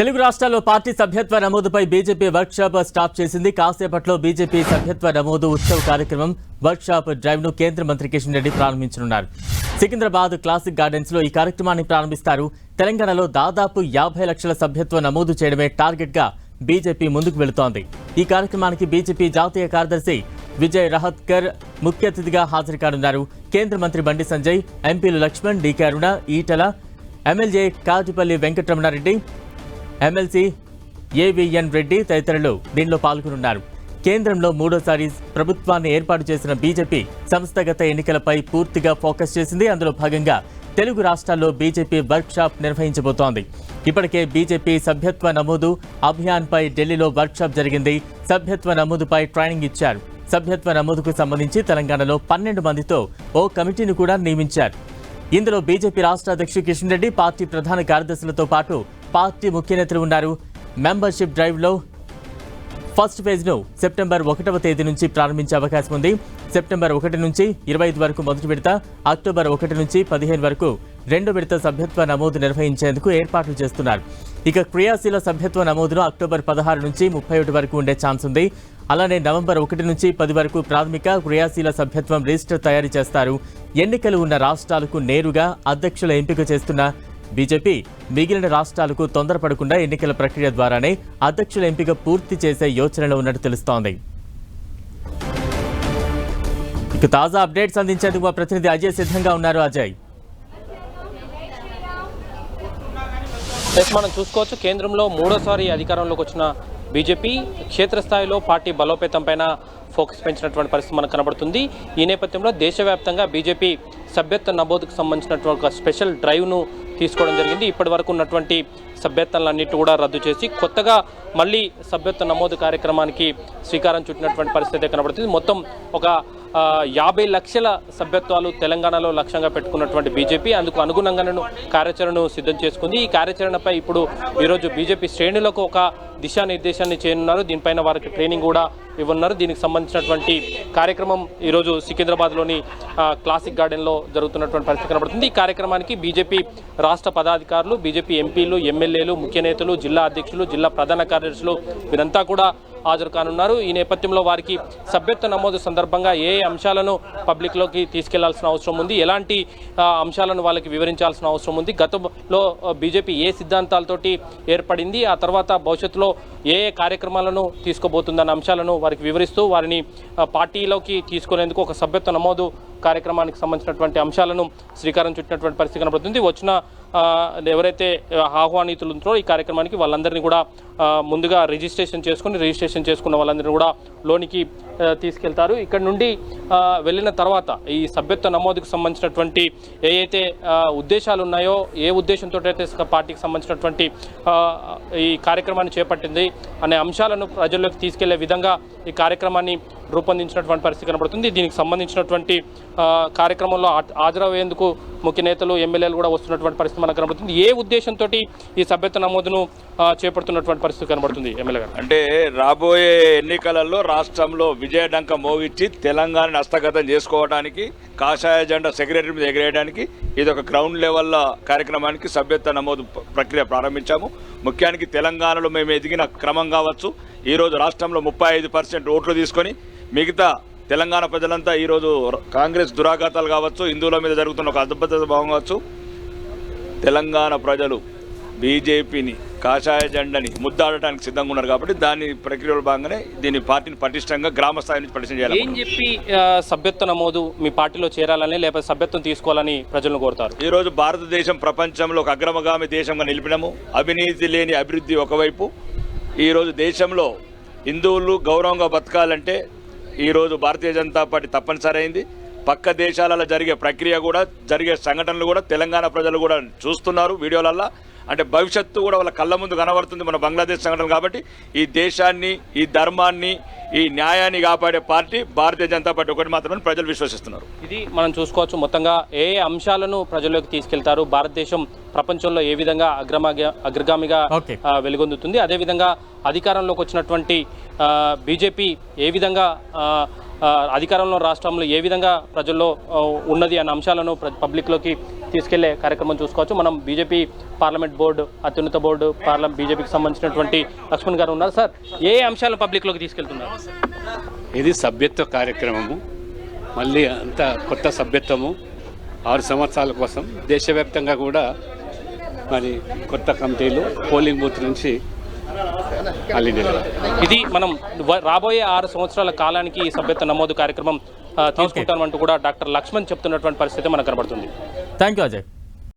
తెలుగు రాష్ట్రాల్లో పార్టీ సభ్యత్వ నమోదుపై బీజేపీ వర్క్ షాప్ స్టాప్ చేసింది. కాసేపట్లో బీజేపీ సభ్యత్వ నమోదు ఉత్సవ కార్యక్రమం వర్క్ షాప్ డ్రైవ్ను కేంద్ర మంత్రి కిషన్ రెడ్డి ప్రారంభించనున్నారు. సికింద్రాబాద్ క్లాసిక్ గార్డెన్స్లో ఈ కార్యక్రమాన్ని ప్రారంభిస్తారు. తెలంగాణలో దాదాపు యాభై లక్షల సభ్యత్వ నమోదు చేయడమే టార్గెట్గా బీజేపీ ముందుకు వెళుతోంది. ఈ కార్యక్రమానికి బీజేపీ జాతీయ కార్యదర్శి విజయ్ రహత్కర్ ముఖ్య అతిథిగా హాజరు కానున్నారు కేంద్ర మంత్రి బండి సంజయ్ ఎంపీలు Laxman DK Aruna Etela MLA Katipalli Venkataramana Reddy MLC AVN Reddy తదితరులు దీనిలో పాల్గొనున్నారు. కేంద్రంలో మూడోసారి ప్రభుత్వాన్ని ఏర్పాటు చేసిన బీజేపీ సంస్థాగత ఎన్నికలపై పూర్తిగా ఫోకస్ చేసింది. అందులో భాగంగా తెలుగు రాష్ట్రాల్లో బీజేపీ వర్క్షాప్ నిర్వహించబోతోంది. ఇప్పటికే బీజేపీ సభ్యత్వ నమోదు అభియాన్పై ఢిల్లీలో వర్క్షాప్ జరిగింది. సభ్యత్వ నమోదుపై ట్రైనింగ్ ఇచ్చారు. సభ్యత్వ నమోదుకు సంబంధించి తెలంగాణలో పన్నెండు మందితో ఓ కమిటీని కూడా నియమించారు. ఇందులో బీజేపీ రాష్ట్ర అధ్యక్షుడు కిషన్ రెడ్డి పార్టీ ప్రధాన కార్యదర్శులతో పాటు పార్టీ ముఖ్య నేతలు ఉన్నారు. మెంబర్షిప్ డ్రైవ్లో ఫస్ట్ ఫేజ్ను సెప్టెంబర్ ఒకటవ తేదీ నుంచి ప్రారంభించే అవకాశం ఉంది. సెప్టెంబర్ ఒకటి నుంచి ఇరవై ఐదు వరకు మొదటి విడత అక్టోబర్ ఒకటి నుంచి పదిహేను వరకు రెండో విడత సభ్యత్వ నమోదు నిర్వహించేందుకు ఏర్పాట్లు చేస్తున్నారు. ఇక క్రియాశీల సభ్యత్వ నమోదును అక్టోబర్ పదహారు నుంచి ముప్పై ఒకటి వరకు ఉండే ఛాన్స్ ఉంది. అలానే నవంబర్ ఒకటి నుంచి పది వరకు ప్రాథమిక క్రియాశీల సభ్యత్వం రిజిస్టర్ తయారు చేస్తారు. ఎన్నికలు ఉన్న రాష్ట్రాలకు నేరుగా అధ్యక్షుల ఎంపిక చేస్తున్న బీజేపీ మిగిలిన రాష్ట్రాలకు తొందరపడకుండా ఎన్నికల ప్రక్రియ ద్వారానే అధ్యక్షుల ఎంపిక పూర్తి చేసే యోచనలో ఉన్నట్టు తెలుస్తోంది. ఇక తాజా అప్డేట్స్ అందించేందుకు మా ప్రతినిధి అజయ్ సిద్ధంగా ఉన్నారు అజయ్. మనం చూసుకోవచ్చు కేంద్రంలో మూడోసారి అధికారంలోకి వచ్చిన బీజేపీ క్షేత్రస్థాయిలో పార్టీ బలోపేతం పైన ఫోకస్ పెంచినటువంటి పరిస్థితి మనకు కనబడుతుంది. ఈ నేపథ్యంలో దేశవ్యాప్తంగా బీజేపీ సభ్యత్వ నమోదుకు సంబంధించినటువంటి ఒక స్పెషల్ డ్రైవ్ను తీసుకోవడం జరిగింది. ఇప్పటి వరకు ఉన్నటువంటి సభ్యత్వాలన్నిటి కూడా రద్దు చేసి కొత్తగా మళ్ళీ సభ్యత్వ నమోదు కార్యక్రమానికి శ్రీకారం చుట్టినటువంటి పరిస్థితి కనబడుతుంది. మొత్తం ఒక యాభై లక్షల సభ్యత్వాలు తెలంగాణలో లక్ష్యంగా పెట్టుకున్నటువంటి బీజేపీ అందుకు అనుగుణంగానే కార్యాచరణను సిద్ధం చేసుకుంది. ఈ కార్యాచరణపై ఇప్పుడు ఈరోజు బీజేపీ శ్రేణులకు ఒక దిశానిర్దేశాన్ని చేయనున్నారు. దీనిపైన వారికి ట్రైనింగ్ కూడా ఇవ్వనున్నారు. దీనికి సంబంధించినటువంటి కార్యక్రమం ఈరోజు సికింద్రాబాద్లోని క్లాసిక్ గార్డెన్లో జరుగుతున్నటువంటి పరిస్థితి కనబడుతుంది. ఈ కార్యక్రమానికి బీజేపీ రాష్ట్ర పదాధికారులు బీజేపీ ఎంపీలు ఎమ్మెల్యేలు ముఖ్య నేతలు జిల్లా అధ్యక్షులు జిల్లా ప్రధాన కార్యదర్శులు వీరంతా కూడా హాజరు కానున్నారు. ఈ నేపథ్యంలో వారికి సభ్యత్వ నమోదు సందర్భంగా ఏ అంశాలను పబ్లిక్లోకి తీసుకెళ్ళాల్సిన అవసరం ఉంది? ఎలాంటి అంశాలను వాళ్ళకి వివరించాల్సిన అవసరం ఉంది? గతంలో బీజేపీ ఏ సిద్ధాంతాలతోటి ఏర్పడింది? ఆ తర్వాత భవిష్యత్తులో ఏ ఏ కార్యక్రమాలను తీసుకోబోతుందన్న అంశాలను వారికి వివరిస్తూ వారిని పార్టీలోకి తీసుకునేందుకు ఒక సభ్యత్వ నమోదు కార్యక్రమానికి సంబంధించినటువంటి అంశాలను శ్రీకారం చుట్టినటువంటి పరిస్థితి కనబడుతుంది. వచ్చిన ఎవరైతే ఆహ్వానితులు ఉంటారో ఈ కార్యక్రమానికి వాళ్ళందరినీ కూడా ముందుగా రిజిస్ట్రేషన్ చేసుకుని రిజిస్ట్రేషన్ చేసుకున్న వాళ్ళందరినీ కూడా లోనికి తీసుకెళ్తారు. ఇక్కడ నుండి వెళ్ళిన తర్వాత ఈ సభ్యత్వ నమోదుకు సంబంధించినటువంటి ఏ ఉద్దేశాలు ఉన్నాయో ఏ ఉద్దేశంతో అయితే పార్టీకి సంబంధించినటువంటి ఈ కార్యక్రమాన్ని చేపట్టింది అనే అంశాలను ప్రజల్లోకి తీసుకెళ్ళే విధంగా ఈ కార్యక్రమాన్ని రూపొందించినటువంటి పరిస్థితి కనబడుతుంది. దీనికి సంబంధించినటువంటి కార్యక్రమంలో హాజరయ్యేందుకు ముఖ్య నేతలు ఎమ్మెల్యేలు కూడా వస్తున్నటువంటి పరిస్థితి మనకు కనబడుతుంది. ఏ ఉద్దేశంతో ఈ సభ్యత నమోదును చేపడుతున్నటువంటి పరిస్థితి కనబడుతుంది ఎమ్మెల్యే గారు? అంటే రాబోయే ఎన్నికలలో రాష్ట్రంలో విజయడంక మోగించి తెలంగాణను హస్తగతం చేసుకోవడానికి కాషాయ జెండా సెక్రటరీ మీద ఎగిరేయడానికి ఇది ఒక గ్రౌండ్ లెవెల్ కార్యక్రమానికి సభ్యత నమోదు ప్రక్రియ ప్రారంభించాము. ముఖ్యానికి తెలంగాణలో మేము ఎదిగిన క్రమం కావచ్చు. ఈరోజు రాష్ట్రంలో ముప్పై ఐదు పర్సెంట్ ఓట్లు తీసుకొని మిగతా తెలంగాణ ప్రజలంతా ఈరోజు కాంగ్రెస్ దురాఘాతాలు కావచ్చు హిందువుల మీద జరుగుతున్న ఒక అద్భుత భావం కావచ్చు. తెలంగాణ ప్రజలు బీజేపీని కాషాయ జెండాని ముద్దాడటానికి సిద్ధంగా ఉన్నారు కాబట్టి దాని ప్రక్రియలో భాగంగానే దీని పార్టీని పటిష్టంగా గ్రామ స్థాయి నుంచి పటిష్టం చేయాలి ఏం చెప్పి సభ్యత్వ నమోదు మీ పార్టీలో చేరాలని లేకపోతే సభ్యత్వం తీసుకోవాలని ప్రజలను కోరుతారు? ఈరోజు భారతదేశం ప్రపంచంలో ఒక అగ్రమగామి దేశంగా నిలిపినాము. అవినీతి లేని అభివృద్ధి ఒకవైపు. ఈరోజు దేశంలో హిందువులు గౌరవంగా బతకాలంటే ఈరోజు భారతీయ జనతా పార్టీ తప్పనిసరి అయింది. పక్క దేశాలలో జరిగే ప్రక్రియ కూడా జరిగే సంఘటనలు కూడా తెలంగాణ ప్రజలు కూడా చూస్తున్నారు వీడియోలల్లో. అంటే భవిష్యత్తు కూడా వాళ్ళ కళ్ళ ముందు కనబడుతుంది మన బంగ్లాదేశ్ సంఘటన కాబట్టి ఈ దేశాన్ని ఈ ధర్మాన్ని ఈ న్యాయాన్ని కాపాడే పార్టీ భారతీయ జనతా పార్టీ ఒకటి మాత్రమే ప్రజలు విశ్వసిస్తున్నారు. ఇది మనం చూసుకోవచ్చు. మొత్తంగా ఏ ఏ అంశాలను ప్రజల్లోకి తీసుకెళ్తారు? భారతదేశం ప్రపంచంలో ఏ విధంగా అగ్రమాగా అగ్రగామిగా వెలుగొందుతుంది? అదేవిధంగా అధికారంలోకి వచ్చినటువంటి బీజేపీ ఏ విధంగా అధికారంలో రాష్ట్రంలో ఏ విధంగా ప్రజల్లో ఉన్నది అనే అంశాలను ప్ర- పబ్లిక్లోకి తీసుకెళ్ళే కార్యక్రమం చూసుకోవచ్చు. మనం బీజేపీ పార్లమెంట్ బోర్డు అత్యున్నత బోర్డు పార్లమెంట్ బీజేపీకి సంబంధించినటువంటి లక్ష్మణ్ గారు ఉన్నారు. సార్ ఏ అంశాలను పబ్లిక్లోకి తీసుకెళ్తున్నారు? ఇది సభ్యత్వ కార్యక్రమము. మళ్ళీ అంత కొత్త సభ్యత్వము. ఆరు సంవత్సరాల కోసం దేశవ్యాప్తంగా కూడా మరి కొత్త కమిటీలు పోలింగ్ బూత్ నుంచి ఇది మనం రాబోయే ఆరు సంవత్సరాల కాలానికి ఈ సభ్యత్వ నమోదు కార్యక్రమం తీసుకుంటామంటూ కూడా డాక్టర్ లక్ష్మణ్ చెప్తున్నటువంటి పరిస్థితి మనకు కనబడుతుంది. Thank you Ajay